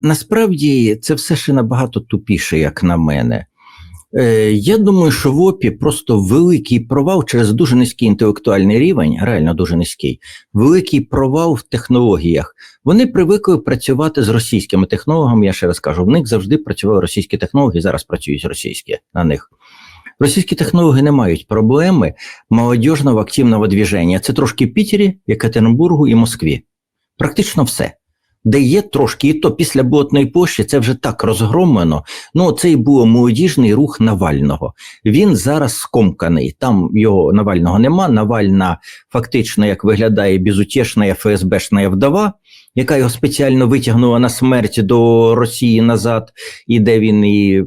насправді це все ще набагато тупіше, як на мене. Е, Я думаю, що в ОПІ просто великий провал через дуже низький інтелектуальний рівень, реально дуже низький, великий провал в технологіях. Вони привикли працювати з російськими технологами. Я ще раз кажу, в них завжди працювали російські технології, зараз працюють російські на них. Російські технології не мають проблеми молодіжного активного движення. Це трошки Пітері, Екатеринбургу і Москві. Практично все. Де є трошки, і то після Болотної площі це вже так розгромлено. Ну, це і був молодіжний рух Навального. Він зараз скомканий. Там його Навального нема. Навальна фактично як виглядає безутішна ФСБшна вдова, яка його спеціально витягнула на смерть до Росії назад, і де він і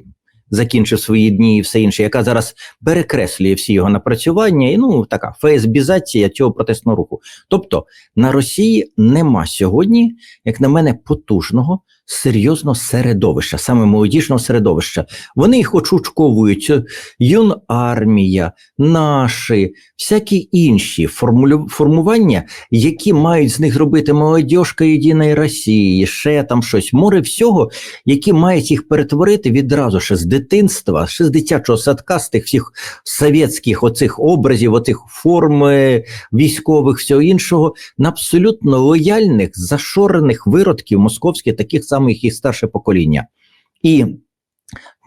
закінчив свої дні і все інше, яка зараз перекреслює всі його напрацювання, і ну така ФСБізація цього протестного руху. Тобто на Росії нема сьогодні, як на мене, потужного. Серйозного середовища, саме молодіжного середовища. Вони їх очучковують юн армія, наші, всякі інші формулю, формування, які мають з них робити молодіжка Єдиної Росії, ще там щось, море всього, які мають їх перетворити відразу ще з дитинства, ще з дитячого садка, з тих всіх совєтських оцих образів, оцих форм е, військових, всього іншого, на абсолютно лояльних, зашорених виродків московських, таких самих і старше покоління. І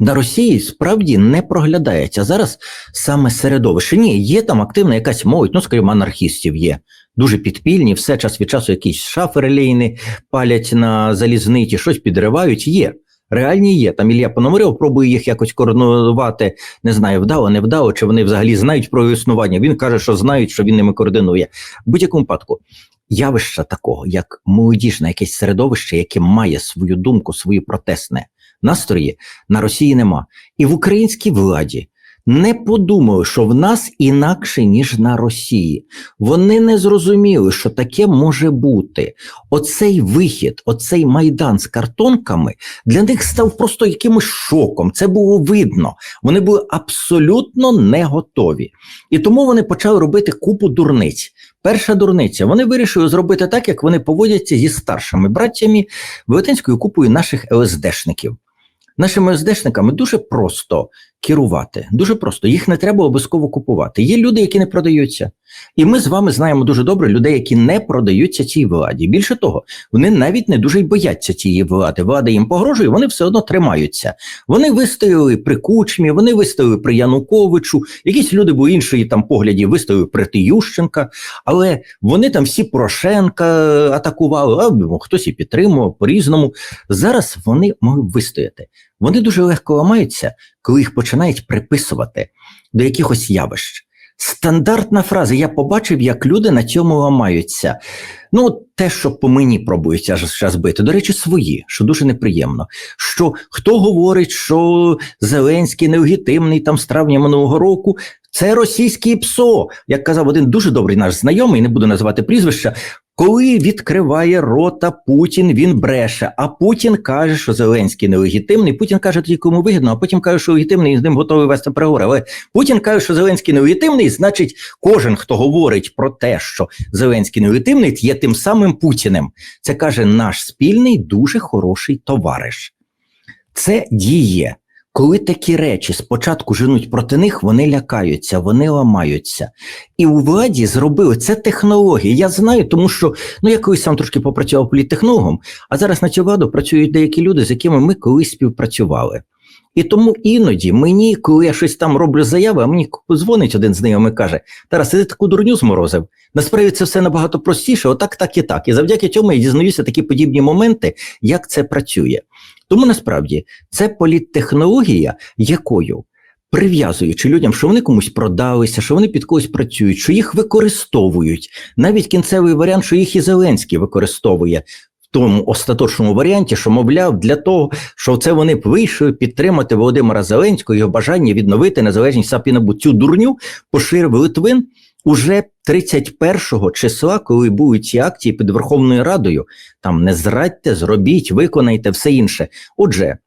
на Росії справді не проглядається зараз саме середовище. Ні, є там активна якась молодь, ну скажімо, анархістів є. Дуже підпільні, все час від часу якісь шафи релейні палять на залізниці, щось підривають. Є. Реальні є. Там Ілля Пономарьов пробує їх якось координувати, не знаю, вдало, не вдало, чи вони взагалі знають про існування. Він каже, що знають, що він ними координує. В будь-якому випадку, явища такого, як молодіжне якесь середовище, яке має свою думку, свої протестне настрої, на Росії нема. І в українській владі не подумали, що в нас інакше, ніж на Росії. Вони не зрозуміли, що таке може бути. Оцей вихід, оцей майдан з картонками для них став просто якимось шоком. Це було видно. Вони були абсолютно не готові. І тому вони почали робити купу дурниць. Перша дурниця. Вони вирішили зробити так, як вони поводяться зі старшими братями велетенською купою наших ЛСДшників. Нашими СДшниками дуже просто керувати. Дуже просто. Їх не треба обов'язково купувати. Є люди, які не продаються. І ми з вами знаємо дуже добре людей, які не продаються цій владі. Більше того, вони навіть не дуже й бояться цієї влади. Влада їм погрожує, вони все одно тримаються. Вони вистояли при Кучмі, вони вистояли при Януковичу. Якісь люди були іншої там погляді вистояли проти Ющенка, але вони там всі Порошенка атакували, а хтось і підтримував по-різному. Зараз вони можуть вистояти. Вони дуже легко ламаються, коли їх починають приписувати до якихось явищ. Стандартна фраза. Я побачив, як люди на цьому ламаються. Ну, те, що по мені пробують зараз бити, до речі, свої, що дуже неприємно. Що хто говорить, що Зеленський нелегітимний там з травня минулого року, це російський ПСО, як казав один дуже добрий наш знайомий, не буду називати прізвища. Коли відкриває рота Путін, він бреше. А Путін каже, що Зеленський нелегітимний. Путін каже, тоді кому вигідно, а потім каже, що легітимний і з ним готовий вести переговори. Але Путін каже, що Зеленський нелегітимний, значить, кожен, хто говорить про те, що Зеленський нелегітимний, є тим самим Путіним. Це каже наш спільний, дуже хороший товариш. Це діє. Коли такі речі спочатку женуть проти них, вони лякаються, вони ламаються. І у владі зробили це технології. Я знаю, тому що ну я колись сам трошки попрацював політтехнологом, а зараз на цю владу працюють деякі люди, з якими ми колись співпрацювали. І тому іноді мені, коли я щось там роблю заяви, а мені дзвонить один знайомий і каже: Тарас, ти таку дурню зморозив. Насправді це все набагато простіше, отак, так і так. І завдяки цьому я дізнаюся такі подібні моменти, як це працює. Тому насправді це політтехнологія, якою прив'язуючи людям, що вони комусь продалися, що вони під когось працюють, що їх використовують. Навіть кінцевий варіант, що їх і Зеленський використовує. В тому остаточному варіанті, що, мовляв, для того, що це вони вийшли підтримати Володимира Зеленського, його бажання відновити незалежність Сапінабу. Цю дурню поширив Литвин уже 31 числа, коли будуть ці акції під Верховною Радою. Там не зрадьте, зробіть, виконайте все інше. Отже,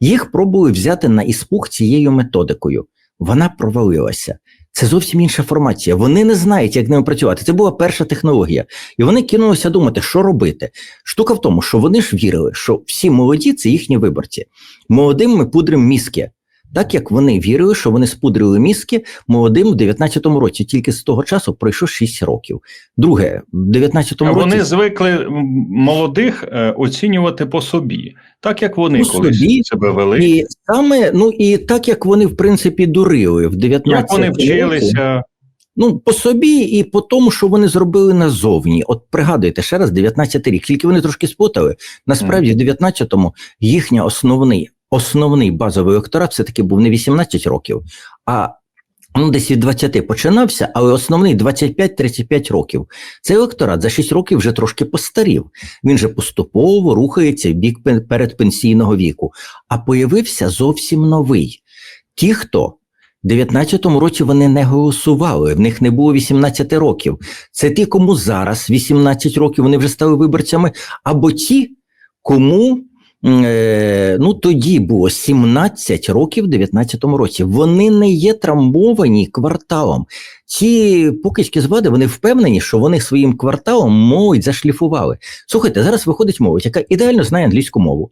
їх пробують взяти на іспух цією методикою. Вона провалилася. Це зовсім інша формація. Вони не знають, як ними працювати. Це була перша технологія. І вони кинулися думати, що робити. Штука в тому, що вони ж вірили, що всі молоді це їхні виборці. Молодим ми пудримо мізки. Так як вони вірили, що вони спудрили мізки молодим в 19-му році. Тільки з того часу пройшло 6 років. Друге, в 19-му році Вони звикли молодих е, оцінювати по собі, так як вони По колись собі. себе вели, і саме, ну і так як вони в принципі дурили в 19 як вони вчилися. Ну, по собі і по тому, що вони зробили назовні. От пригадуйте ще раз 19 рік, тільки вони трошки спутали. Насправді, в 19-му їхня основний, основний базовий електорат все-таки був не 18 років, а ну, десь від 20 починався, але основний 25-35 років. Цей електорат за 6 років вже трошки постарів. Він же поступово рухається в бік пен- передпенсійного віку. А появився зовсім новий. Ті, хто в 19-му році вони не голосували, в них не було 18 років. Це ті, кому зараз 18 років вони вже стали виборцями, або ті, кому ну, тоді було 17 років в 19-му році. Вони не є травмовані кварталом. Ці покидьки з влади вони впевнені, що вони своїм кварталом молодь зашліфували. Слухайте, зараз виходить молодь, яка ідеально знає англійську мову,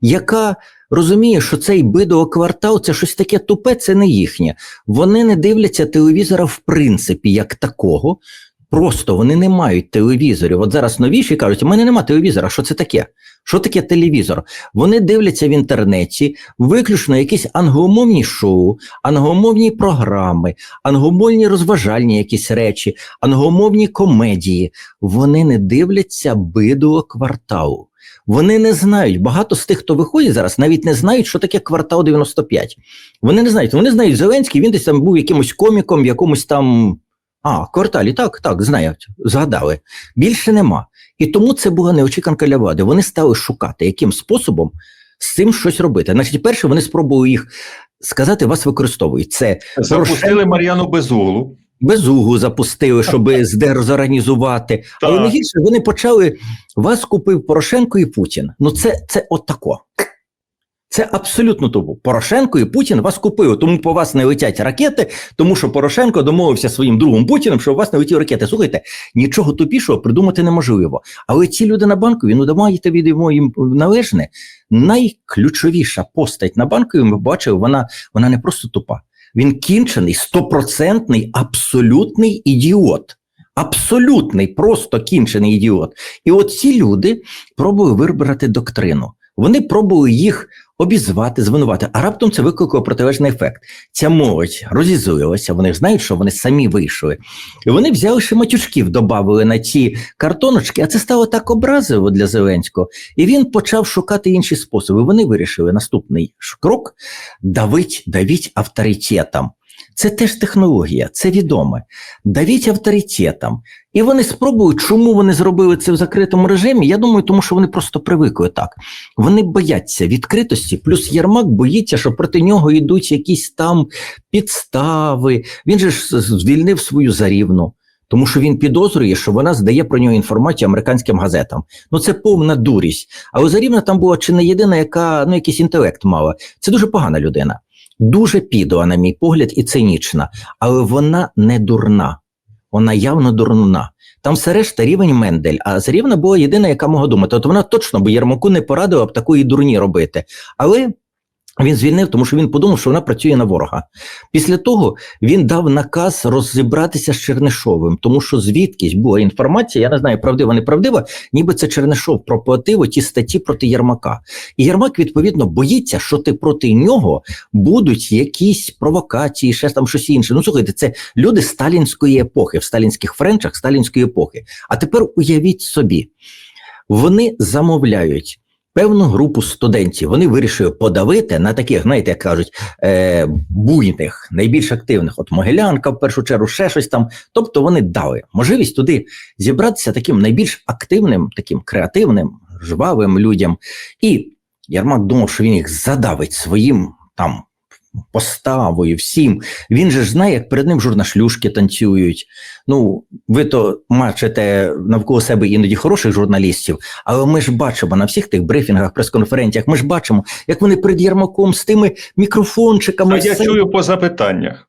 яка розуміє, що цей бидово-квартал це щось таке тупе, це не їхнє. Вони не дивляться телевізора в принципі як такого. Просто вони не мають телевізорів. От зараз новіші кажуть, у мене нема телевізора. Що це таке? Що таке телевізор? Вони дивляться в інтернеті виключно якісь англомовні шоу, англомовні програми, англомовні розважальні якісь речі, англомовні комедії. Вони не дивляться бидуло кварталу. Вони не знають. Багато з тих, хто виходить зараз, навіть не знають, що таке квартал 95. Вони не знають. Вони знають Зеленський, він десь там був якимось коміком, в якомусь там. А, кварталі, так, так, знають, згадали. Більше нема. І тому це була неочіканка для влади. Вони стали шукати, яким способом з цим щось робити. Значить, перше, вони спробують їх сказати, вас використовують. Це Запустили Мар'яну Безуглу. безугу запустили, щоб здезорганізувати. Але найгірше вони почали вас купив Порошенко і Путін. Ну це, це отако. Це абсолютно тупо. Порошенко і Путін вас купили, тому по вас не летять ракети, тому що Порошенко домовився своїм другом Путіним, що у вас не летіли ракети. Слухайте, нічого тупішого придумати неможливо. Але ці люди на банкові, ну давайте віддаємо їм належне. Найключовіша постать на банкові, ми бачили, вона, вона не просто тупа. Він кінчений, стопроцентний, абсолютний ідіот. Абсолютний, просто кінчений ідіот. І от ці люди пробували вибрати доктрину. Вони пробували їх обізвати, звинувати, а раптом це викликало протилежний ефект. Ця молодь розізлилася, вони знають, що вони самі вийшли. І вони взяли ще матюшків, додали на ці картоночки, а це стало так образливо для Зеленського. І він почав шукати інші способи. Вони вирішили наступний крок давить, давіть авторитетом. Це теж технологія, це відоме. Давіть авторитетом. І вони спробують, чому вони зробили це в закритому режимі. Я думаю, тому що вони просто привикли так. Вони бояться відкритості, плюс Єрмак боїться, що проти нього йдуть якісь там підстави. Він же ж звільнив свою зарівну. Тому що він підозрює, що вона здає про нього інформацію американським газетам. Ну це повна дурість. Але Зарівна там була чи не єдина, яка ну якийсь інтелект мала. Це дуже погана людина, дуже підла, на мій погляд, і цинічна, але вона не дурна. Вона явно дурна. Там все решта рівень Мендель, а Зарівна була єдина, яка могла думати. От вона точно б Єрмаку не порадила б такої дурні робити. Але він звільнив, тому що він подумав, що вона працює на ворога. Після того він дав наказ розібратися з Чернишовим, тому що звідкись була інформація, я не знаю, правдива, неправдива, ніби це Чернишов проплатив ті статті проти Єрмака. І Єрмак, відповідно, боїться, що ти проти нього будуть якісь провокації, ще там щось інше. Ну, слухайте, це люди сталінської епохи, в сталінських френчах сталінської епохи. А тепер уявіть собі, вони замовляють. Певну групу студентів вони вирішили подавити на таких, знаєте, як кажуть, е, буйних, найбільш активних, от Могилянка, в першу чергу, ще щось там. Тобто вони дали можливість туди зібратися таким найбільш активним, таким креативним, жвавим людям. І Ярмак думав, що він їх задавить своїм там поставою, всім. Він же ж знає, як перед ним журнашлюшки танцюють. Ну, ви то бачите навколо себе іноді хороших журналістів, але ми ж бачимо на всіх тих брифінгах, прес-конференціях, ми ж бачимо, як вони перед Єрмаком з тими мікрофончиками. А я все- чую по запитаннях.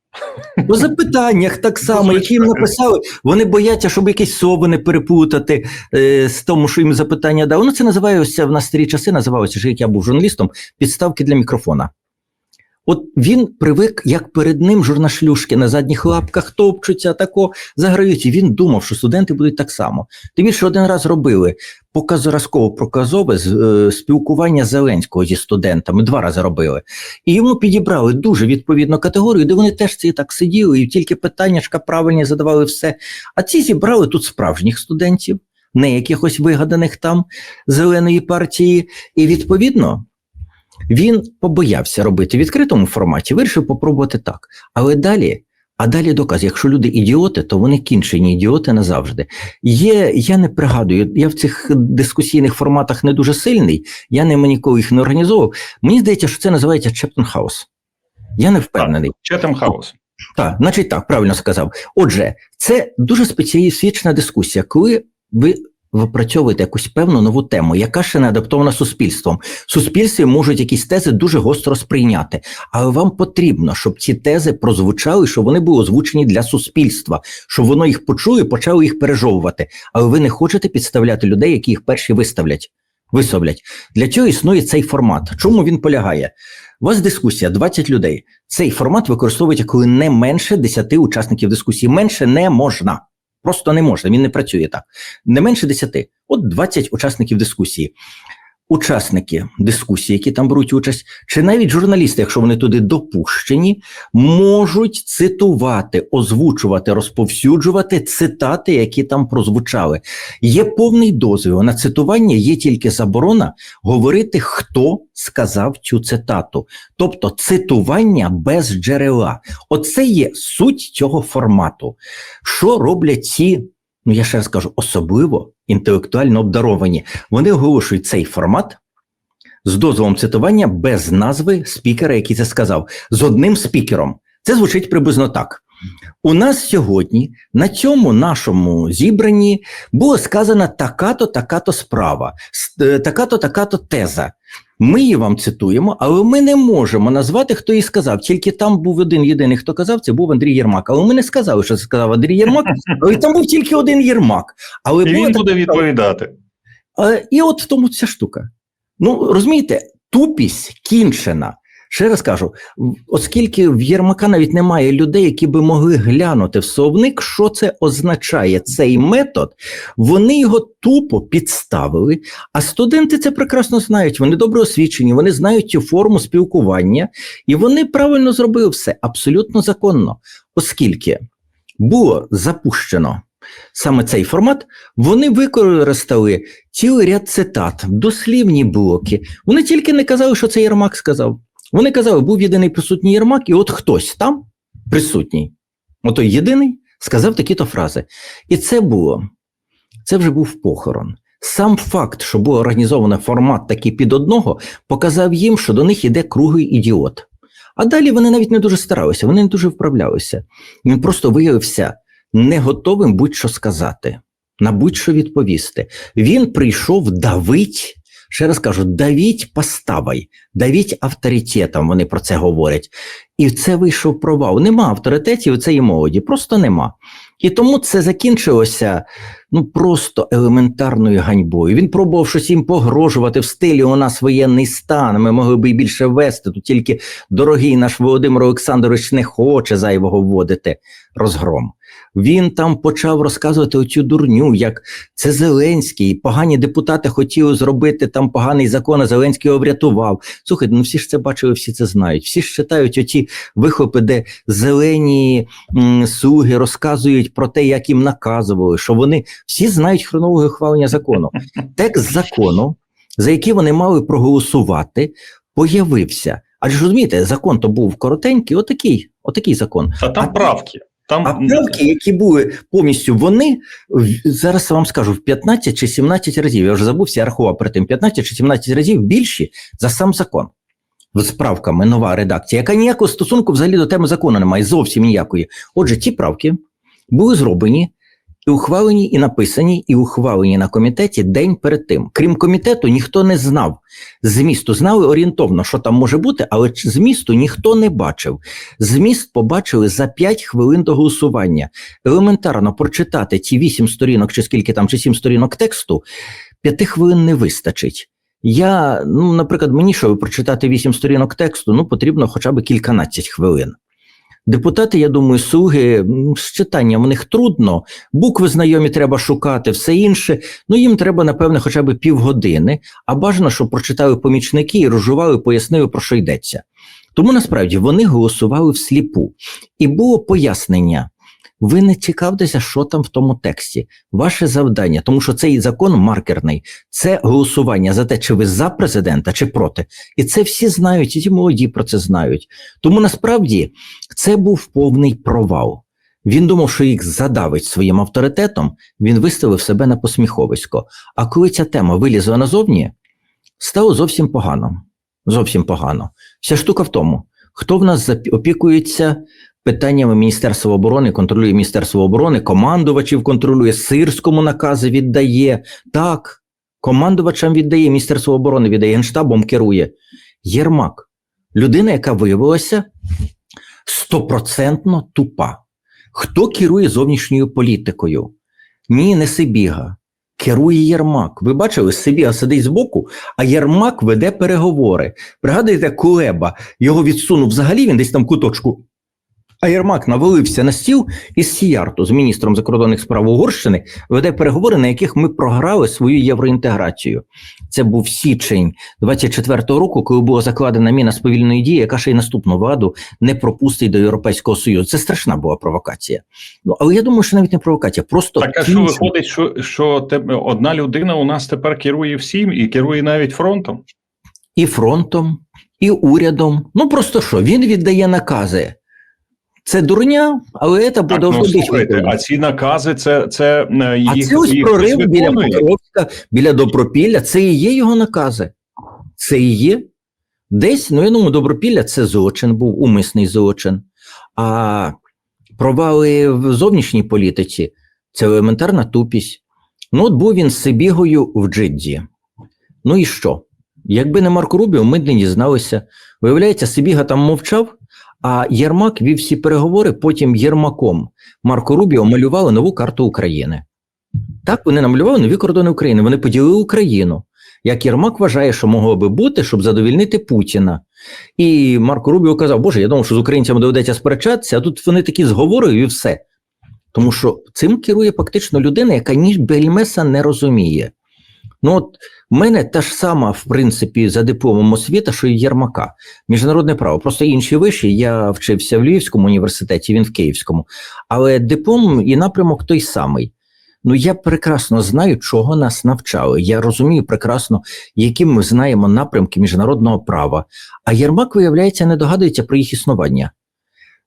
По запитаннях так само, які їм написали, вони бояться, щоб якісь сови не переплутати е, з тому, що їм запитання дали. Ну, це називається в нас старі часи, називалося, що як я був журналістом, підставки для мікрофона. От він привик, як перед ним журнашлюшки на задніх лапках топчуться, тако заграють. І він думав, що студенти будуть так само. Тим більше один раз робили показоразково проказове е, спілкування Зеленського зі студентами, два рази робили. І йому підібрали дуже відповідну категорію, де вони теж ці так сиділи, і тільки питаннячка правильні задавали все. А ці зібрали тут справжніх студентів, не якихось вигаданих там зеленої партії. І відповідно він побоявся робити в відкритому форматі, вирішив попробувати так. Але далі. А далі доказ, якщо люди ідіоти, то вони кінчені ідіоти назавжди. Є, я не пригадую, я в цих дискусійних форматах не дуже сильний, я ними ніколи їх не організовував. Мені здається, що це називається Чептон Хаус. Я не впевнений. Четем хаус. Так, значить так, правильно сказав. Отже, це дуже специфічна дискусія, коли ви випрацьовуєте якусь певну нову тему, яка ще не адаптована суспільством. Суспільстві можуть якісь тези дуже гостро сприйняти, але вам потрібно, щоб ці тези прозвучали, щоб вони були озвучені для суспільства, щоб воно їх почує, почало їх пережовувати. Але ви не хочете підставляти людей, які їх перші виставлять. Висовлять. Для цього існує цей формат. Чому він полягає? У вас дискусія 20 людей. Цей формат використовується, коли не менше 10 учасників дискусії. Менше не можна. Просто не можна, він не працює так. Не менше 10. От 20 учасників дискусії. Учасники дискусії, які там беруть участь, чи навіть журналісти, якщо вони туди допущені, можуть цитувати, озвучувати, розповсюджувати цитати, які там прозвучали. Є повний дозвіл на цитування, є тільки заборона говорити, хто сказав цю цитату. Тобто цитування без джерела. Оце є суть цього формату. Що роблять ці, ну я ще раз кажу, особливо інтелектуально обдаровані? Вони оголошують цей формат з дозволом цитування без назви спікера, який це сказав, з одним спікером. Це звучить приблизно так. У нас сьогодні на цьому нашому зібранні було сказана така-то, така-то справа, е, така-то, така-то теза. Ми її вам цитуємо, але ми не можемо назвати, хто її сказав. Тільки там був один єдиний, хто казав, це був Андрій Єрмак. Але ми не сказали, що це сказав Андрій Єрмак, але там був тільки один Єрмак. Але І він буде відповідати. Е, І от в тому ця штука. Ну, розумієте, тупість кінчена. Ще раз кажу, оскільки в Єрмака навіть немає людей, які би могли глянути в словник, що це означає цей метод, вони його тупо підставили. А студенти це прекрасно знають. Вони добре освічені, вони знають цю форму спілкування, і вони правильно зробили все абсолютно законно, оскільки було запущено саме цей формат, вони використали цілий ряд цитат, дослівні блоки. Вони тільки не казали, що це Єрмак сказав. Вони казали, був єдиний присутній Єрмак, і от хтось там присутній, отой єдиний, сказав такі-то фрази. І це було, це вже був похорон. Сам факт, що був організовано формат такий під одного, показав їм, що до них іде круглий ідіот. А далі вони навіть не дуже старалися, вони не дуже вправлялися. Він просто виявився не готовим будь-що сказати, на будь-що відповісти. Він прийшов давить, ще раз кажу, давіть поставай, давіть авторитетом, вони про це говорять. І це вийшов провал. Нема авторитетів у цієї молоді, просто нема. І тому це закінчилося ну просто елементарною ганьбою. Він пробував щось їм погрожувати в стилі у нас воєнний стан. Ми могли б і більше вести. Тут тільки дорогий наш Володимир Олександрович не хоче зайвого вводити розгром. Він там почав розказувати оцю дурню, як це Зеленський, погані депутати хотіли зробити там поганий закон, а Зеленський його врятував. Слухайте, ну всі ж це бачили, всі це знають. Всі ж читають оці вихлопи, де зелені м, слуги розказують про те, як їм наказували, що вони всі знають хронологію ухвалення закону. Текст закону, за який вони мали проголосувати, появився. Адже розумієте, закон то був коротенький, отакий, отакий закон. А там А- правки. Там А правки, які були повністю вони зараз вам скажу в 15 чи 17 разів. Я вже забувся, я рахував про тим 15 чи 17 разів більші за сам закон. З правками нова редакція, яка ніякого стосунку взагалі до теми закону не має, зовсім ніякої. Отже, ті правки були зроблені ухвалені, і написані, і ухвалені на комітеті день перед тим. Крім комітету, ніхто не знав змісту. Знали орієнтовно, що там може бути, але змісту ніхто не бачив. Зміст побачили за 5 хвилин до голосування. Елементарно прочитати ті 8 сторінок, чи скільки там, чи 7 сторінок тексту, 5 хвилин не вистачить. Я, ну, наприклад, мені, щоб прочитати 8 сторінок тексту, ну, потрібно хоча б кільканадцять хвилин. Депутати, я думаю, слуги з читанням в них трудно, букви знайомі треба шукати, все інше. Ну їм треба, напевне, хоча б півгодини, а бажано, щоб прочитали помічники і розжували, пояснили, про що йдеться. Тому насправді вони голосували всліпу. І було пояснення. Ви не цікавтеся, що там в тому тексті. Ваше завдання, тому що цей закон маркерний, це голосування за те, чи ви за президента, чи проти. І це всі знають, і ті молоді про це знають. Тому насправді це був повний провал. Він думав, що їх задавить своїм авторитетом, він виставив себе на посміховисько. А коли ця тема вилізла назовні, стало зовсім погано. Зовсім погано. Вся штука в тому, хто в нас опікується питаннями Міністерства оборони, контролює Міністерство оборони, командувачів контролює, сирському накази віддає. Так, командувачам віддає, Міністерство оборони віддає, генштабом керує. Єрмак, людина, яка виявилася стопроцентно тупа. Хто керує зовнішньою політикою? Ні, не Сибіга. Керує Єрмак. Ви бачили, Сибіга сидить збоку, а Єрмак веде переговори. Пригадуєте, Кулеба його відсунув взагалі, він десь там куточку. А Єрмак навалився на стіл із Сіярту, з міністром закордонних справ Угорщини, веде переговори, на яких ми програли свою євроінтеграцію. Це був січень 24-го року, коли була закладена міна сповільної дії, яка ще й наступну владу не пропустить до Європейського Союзу. Це страшна була провокація. Ну але я думаю, що навіть не провокація, просто Так, а що виходить, що, що тебе одна людина у нас тепер керує всім і керує навіть фронтом? і фронтом, і урядом. Ну просто що він віддає накази. Це дурня, але це буде ну, слухайте, а ці накази це, це е, А це ось їх прорив біля? Покровська, біля Добропілля. Це і є його накази. Це і є. Десь, ну я думаю, Добропілля це злочин був, умисний злочин. А провали в зовнішній політиці це елементарна тупість. Ну, от був він з Сибігою в Джидді. Ну і що? Якби не Марко Рубіо, ми б не дізналися. Виявляється, Сибіга там мовчав, а Єрмак вів всі переговори, потім Єрмаком Марко Рубіо малювали нову карту України. Так, вони намалювали нові кордони України. Вони поділили Україну. Як Єрмак вважає, що могло би бути, щоб задовільнити Путіна. І Марко Рубіо казав, Боже, я думав, що з українцями доведеться сперечатися, а тут вони такі зговорили і все. Тому що цим керує фактично людина, яка ніж Бельмеса не розуміє. Ну, от в мене та ж сама, в принципі, за дипломом освіта, що і Єрмака. Міжнародне право. Просто інші виші. Я вчився в Львівському університеті, він в Київському. Але диплом і напрямок той самий. Ну, я прекрасно знаю, чого нас навчали. Я розумію прекрасно, які ми знаємо напрямки міжнародного права. А Єрмак, виявляється, не догадується про їх існування.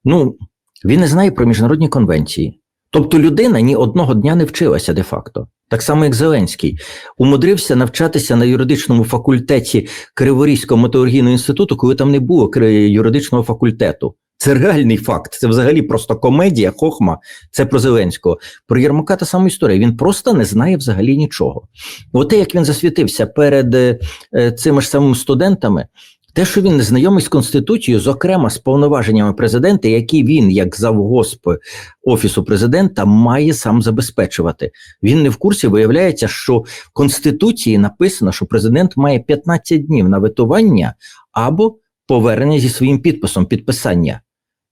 Ну, він не знає про міжнародні конвенції. Тобто людина ні одного дня не вчилася де-факто. Так само, як Зеленський, умудрився навчатися на юридичному факультеті Криворізького металургійного інституту, коли там не було юридичного факультету. Це реальний факт. Це взагалі просто комедія, хохма. Це про Зеленського. Про Єрмака та сама історія. Він просто не знає взагалі нічого. От те, як він засвітився перед е, цими ж самими студентами, те, що він не знайомий з Конституцією, зокрема з повноваженнями президента, які він, як завгосп Офісу президента, має сам забезпечувати. Він не в курсі, виявляється, що в Конституції написано, що президент має 15 днів на витування або повернення зі своїм підписом, підписання.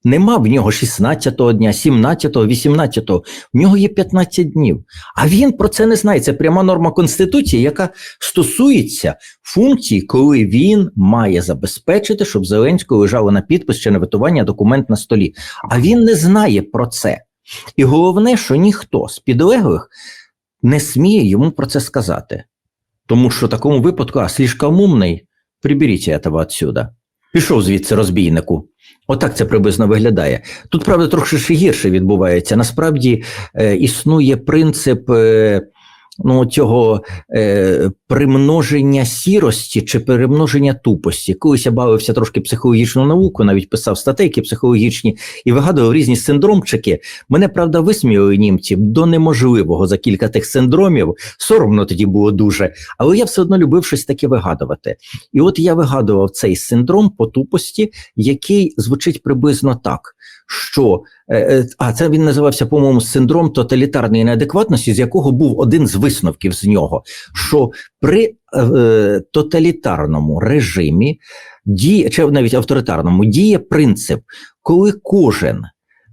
Нема в нього 16-го дня, 17-го, 18-го, в нього є 15 днів. А він про це не знає. Це пряма норма Конституції, яка стосується функції, коли він має забезпечити, щоб Зеленського лежало на підпис чи на ветування документ на столі. А він не знає про це. І головне, що ніхто з підлеглих не сміє йому про це сказати. Тому що в такому випадку, а слишком умний, приберіть этого отсюда. Пішов звідси розбійнику. Отак це приблизно виглядає. Тут, правда, трохи ще гірше відбувається. Насправді е, існує принцип е, ну, цього е, примноження сірості чи примноження тупості. Колись я бавився трошки психологічну науку, навіть писав статейки психологічні і вигадував різні синдромчики. Мене, правда, висміяли німці до неможливого за кілька тих синдромів. Соромно тоді було дуже, але я все одно любив щось таке вигадувати. І от я вигадував цей синдром по тупості, який звучить приблизно так, що е, е, а це він називався, по-моєму, синдром тоталітарної неадекватності, з якого був один з висновків з нього, що при е, тоталітарному режимі діє, чи навіть авторитарному діє принцип, коли кожен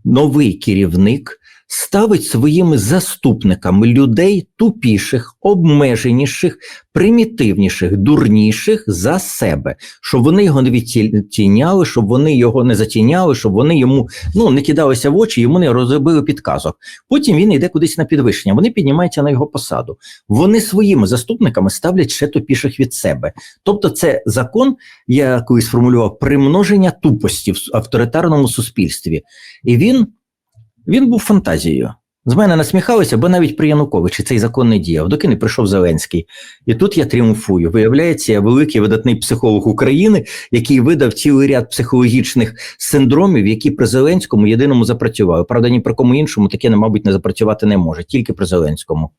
новий керівник ставить своїми заступниками людей тупіших, обмеженіших, примітивніших, дурніших за себе, щоб вони його не відтіняли, щоб вони його не затіняли, щоб вони йому ну не кидалися в очі, йому не розробили підказок. Потім він йде кудись на підвищення. Вони піднімаються на його посаду. Вони своїми заступниками ставлять ще тупіших від себе. Тобто, це закон, я колись сформулював, примноження тупості в авторитарному суспільстві, і він. Він був фантазією. З мене насміхалися, бо навіть при Януковичі цей закон не діяв, доки не прийшов Зеленський. І тут я тріумфую. Виявляється, я великий видатний психолог України, який видав цілий ряд психологічних синдромів, які при Зеленському єдиному запрацювали. Правда, ні при кому іншому таке, мабуть, не запрацювати не може, тільки при Зеленському.